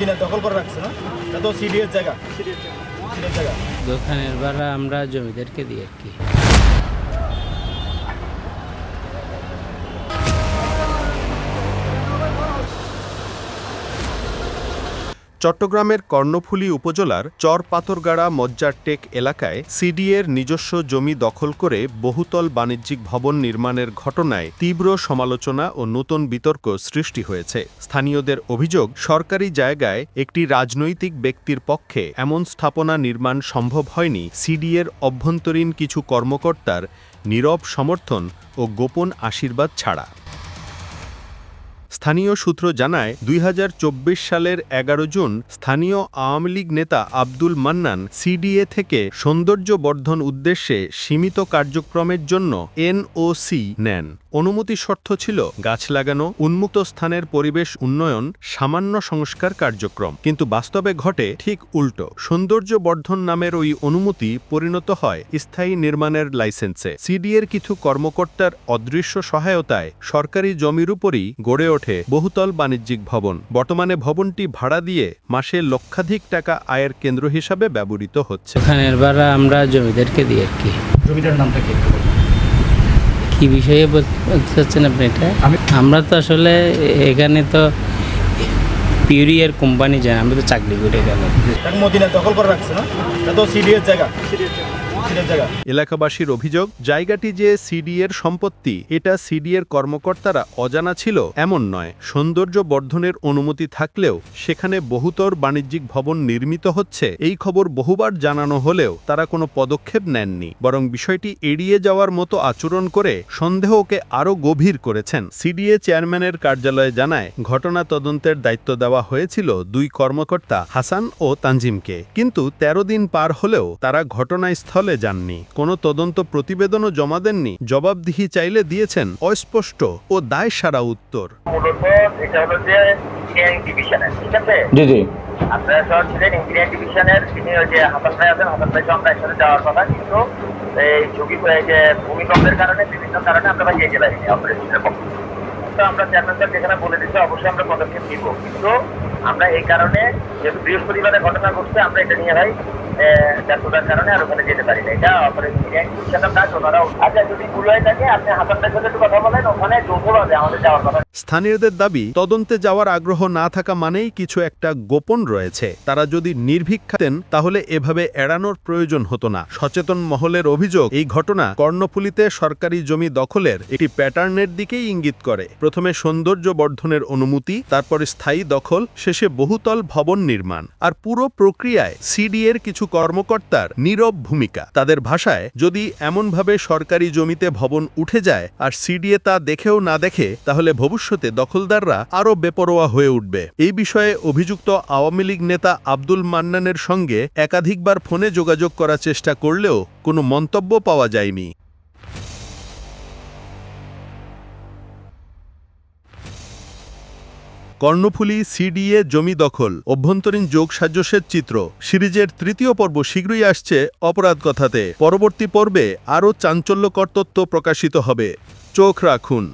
দিনে দখল করে রাখছে, না? এটা তো জায়গা। জায়গা। দোকানের ভাড়া আমরা জমিদারকে দিই আর কি। চট্টগ্রামের কর্ণফুলী উপজেলার চর পাথরগাড়া মজ্জারটেক এলাকায় সিডিএর নিজস্ব জমি দখল করে বহুতল বাণিজ্যিক ভবন নির্মাণের ঘটনায় তীব্র সমালোচনা ও নতুন বিতর্ক সৃষ্টি হয়েছে। স্থানীয়দের অভিযোগ, সরকারি জায়গায় একটি রাজনৈতিক ব্যক্তির পক্ষে এমন স্থাপনা নির্মাণ সম্ভব হয়নি। সিডিএর অভ্যন্তরীণ কিছু কর্মকর্তার নীরব সমর্থন ও গোপন আশীর্বাদ ছাড়া। স্থানীয় সূত্র জানায়, দুই হাজার চব্বিশ সালের এগারো জুন স্থানীয় আওয়ামী লীগ নেতা আব্দুল মান্নান সিডিএ থেকে সৌন্দর্য বর্ধন উদ্দেশ্যে সীমিত কার্যক্রমের জন্য এনওসি নেন। অনুমতি শর্ত ছিল গাছ লাগানো, উন্মুক্ত স্থানের পরিবেশ উন্নয়ন, সামান্য সংস্কার কার্যক্রম। কিন্তু বাস্তবে ঘটে ঠিক উল্টো। সৌন্দর্য বর্ধন নামের ওই অনুমতি পরিণত হয় স্থায়ী নির্মাণের লাইসেন্সে। সিডিএর কিছু কর্মকর্তার অদৃশ্য সহায়তায় সরকারি জমির উপরই গড়ে ওঠে বহুতল বাণিজ্যিক ভবন। বর্তমানে ভবনটি ভাড়া দিয়ে মাসে লক্ষাধিক টাকা আয়ের কেন্দ্র হিসাবে ব্যবহৃত হচ্ছে। ভাড়া আমরা জমিদারকে দিই আর কি। জমিদার নামটা কি কি বিষয়ে বলতে চাচ্ছেন আপনি এটা? আমরা তো আসলে এখানে তো পিউরিয়ার কোম্পানি যায় আমরা তো চাকরি করে গেল মদিনা দখল করে রাখছে না? তো সিডিএর জায়গা। এলাকাবাসীর অভিযোগ জায়গাটি যে সিডিএর সম্পত্তি এটা সিডিএর কর্মকর্তারা অজানা ছিল এমন নয়। সৌন্দর্য বর্ধনের অনুমতি থাকলেও সেখানে বহুতর বাণিজ্যিক ভবন নির্মিত হচ্ছে। এই খবর বহুবার জানানো হলেও তারা কোনো পদক্ষেপ নেননি। বরং বিষয়টি এড়িয়ে যাওয়ার মতো আচরণ করে সন্দেহকে আরও গভীর করেছেন। সিডিএ চেয়ারম্যানের কার্যালয়ে জানায় ঘটনা তদন্তের দায়িত্ব দেওয়া হয়েছিল দুই কর্মকর্তা হাসান ও তানজিমকে। কিন্তু ১৩ দিন পার হলেও তারা ঘটনাস্থলে যাননি। কোনো তদন্ত প্রতিবেদনও জমা দেননি। জবাবদিহি চাইলে দিয়েছেন অস্পষ্ট ও দায় সারা উত্তর। মূলত এটা হলো যে ইঞ্জিনিয়ারিং ডিভিশনের ঠিক আছে? জি জি। আপনারা সহ ছিলেন ইঞ্জিনিয়ারিং ডিভিশনের তিনি ওই যে হাসান ভাই আছেন হাসান ভাই আমরা একসাথে যাওয়ার কথা। কিন্তু এই ঝুঁকি যে ভূমিকম্পের কারণে বিভিন্ন কারণে আমরা যেতে পারিনি অপারেশনের পক্ষে। তো আমরা চেয়ারম্যান যেখানে বলে দিচ্ছি অবশ্যই আমরা পদক্ষেপ নিব। কিন্তু আমরা এই কারণে যেহেতু বৃহস্পতিবারের ঘটনা ঘটছে, আমরা এটা নিয়ে ভাই ব্যর্থতার কারণে আর ওখানে যেতে পারি না। এটা অপারেশন কাজ ওনারাও আচ্ছা যদি ভুল হয়ে থাকে, আপনি সাথে একটু কথা বলেন, ওখানে আমাদের যাওয়ার কথা। স্থানীয়দের দাবি, তদন্তে যাওয়ার আগ্রহ না থাকা মানেই কিছু একটা গোপন রয়েছে। তারা যদি নির্ভীক থাকতেন তাহলে এভাবে এড়ানোর প্রয়োজন হতো না। সচেতন মহলের অভিযোগ, এই ঘটনা কর্ণফুলিতে সরকারি জমি দখলের একটি প্যাটার্নের দিকেই ইঙ্গিত করে। প্রথমে সৌন্দর্য বর্ধনের অনুমতি, তারপর স্থায়ী দখল, শেষে বহুতল ভবন নির্মাণ। আর পুরো প্রক্রিয়ায় সিডিএর কিছু কর্মকর্তার নীরব ভূমিকা। তাদের ভাষায়, যদি এমনভাবে সরকারি জমিতে ভবন উঠে যায় আর সিডিএ তা দেখেও না দেখে, তাহলে ভবিষ্যতে দখলদাররা আরও বেপরোয়া হয়ে উঠবে। এই বিষয়ে অভিযুক্ত আওয়ামী লীগ নেতা আব্দুল মান্নানের সঙ্গে একাধিকবার ফোনে যোগাযোগ করার চেষ্টা করলেও কোনো মন্তব্য পাওয়া যায়নি। কর্ণফুলী সিডিএ জমি দখল, অভ্যন্তরীণ যোগ সাজসের চিত্র। সিরিজের তৃতীয় পর্ব শীঘ্রই আসছে অপরাধ কথাতে। পরবর্তী পর্বে আরও চাঞ্চল্যকর তথ্য প্রকাশিত হবে। চোখ রাখুন।